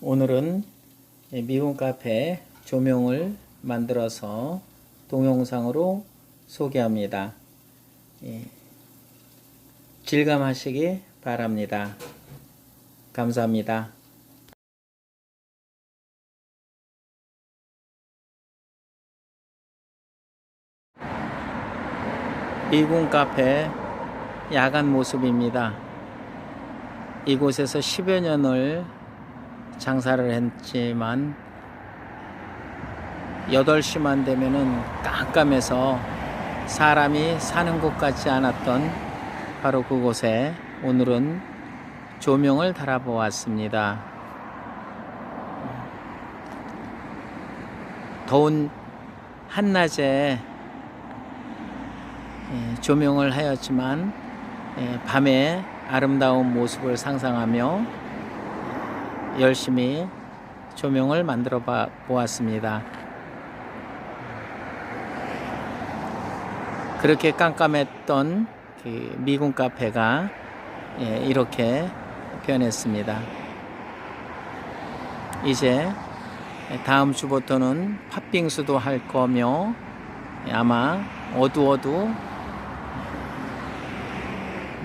오늘은 미군 카페 조명을 만들어서 동영상으로 소개합니다. 예, 질감하시기 바랍니다. 감사합니다. 미군 카페 야간 모습입니다. 이곳에서 10여 년을 장사를 했지만 8시만 되면은 깜깜해서 사람이 사는 곳 같지 않았던 바로 그곳에 오늘은 조명을 달아보았습니다. 더운 한낮에 예, 조명을 하였지만 예, 밤의 아름다운 모습을 상상하며 열심히 조명을 만들어 봐- 보았습니다. 그렇게 깜깜했던 그 미군 카페가 예, 이렇게 변했습니다. 이제 다음 주부터는 팥빙수도 할 거며 아마 어두워도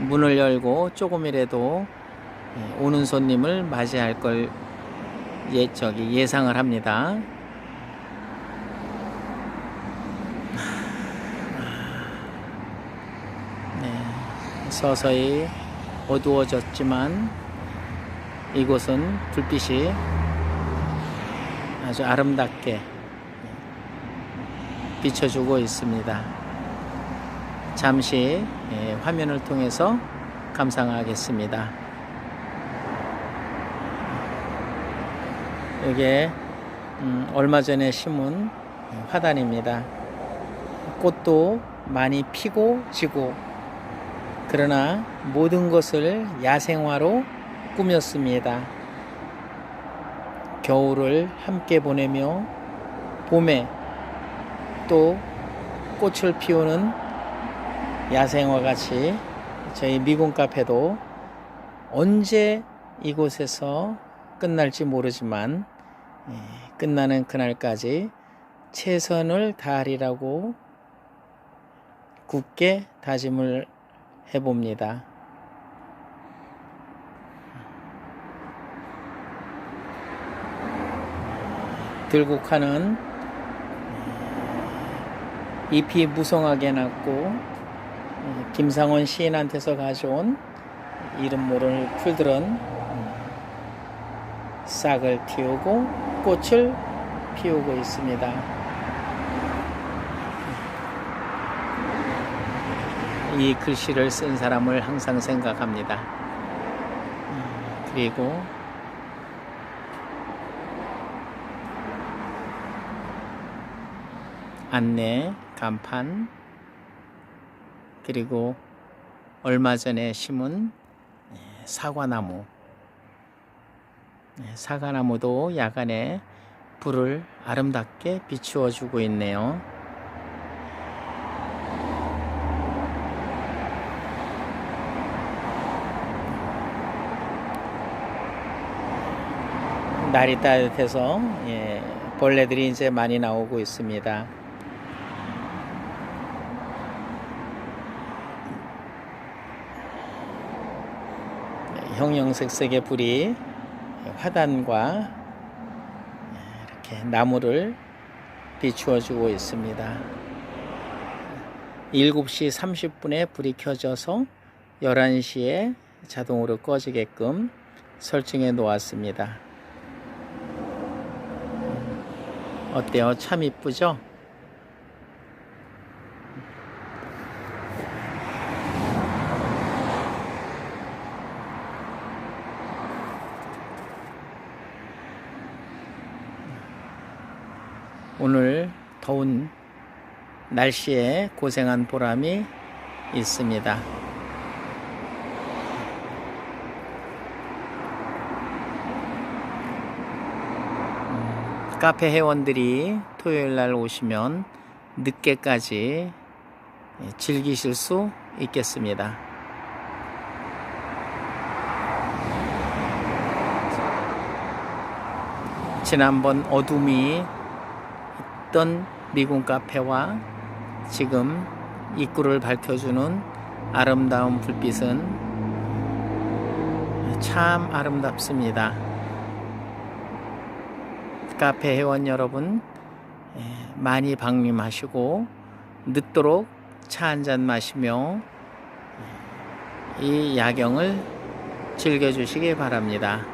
문을 열고 조금이라도 예, 오는 손님을 맞이할 걸 예, 저기 예상을 합니다. 네, 서서히 어두워졌지만 이곳은 불빛이 아주 아름답게 비춰주고 있습니다. 잠시 예, 화면을 통해서 감상하겠습니다. 이게 음, 얼마 전에 심은 화단입니다. 꽃도 많이 피고 지고 그러나 모든 것을 야생화로 꾸몄습니다. 겨울을 함께 보내며 봄에 또 꽃을 피우는 야생화 같이 저희 미군 카페도 언제 이곳에서 끝날지 모르지만 예, 끝나는 그날까지 최선을 다하리라고 굳게 다짐을 해봅니다. 들국화는 잎이 무성하게 났고 어, 김상원 시인한테서 가져온 이름 모를 풀들은 싹을 틔우고 꽃을 피우고 있습니다. 이 글씨를 쓴 사람을 항상 생각합니다. 음, 그리고 안내 간판 그리고 얼마 전에 심은 예, 사과나무 네, 사과나무도 야간에 불을 아름답게 비추어 주고 있네요. 날이 따뜻해서 예, 벌레들이 이제 많이 나오고 있습니다. 네, 형형색색의 불이 화단과 이렇게 나무를 비추어 주고 있습니다. 7시 30분에 불이 켜져서 11시에 자동으로 꺼지게끔 설정해 놓았습니다. 어때요? 참 이쁘죠? 오늘 더운 날씨에 고생한 보람이 있습니다. 카페 회원들이 토요일 날 오시면 늦게까지 즐기실 수 있겠습니다. 지난번 어둠이 있던 미군 카페와 지금 입구를 밝혀주는 아름다운 불빛은 참 아름답습니다. 카페 회원 여러분 예, 많이 방문하시고 늦도록 차 한 잔 마시며 이 야경을 즐겨주시기 바랍니다.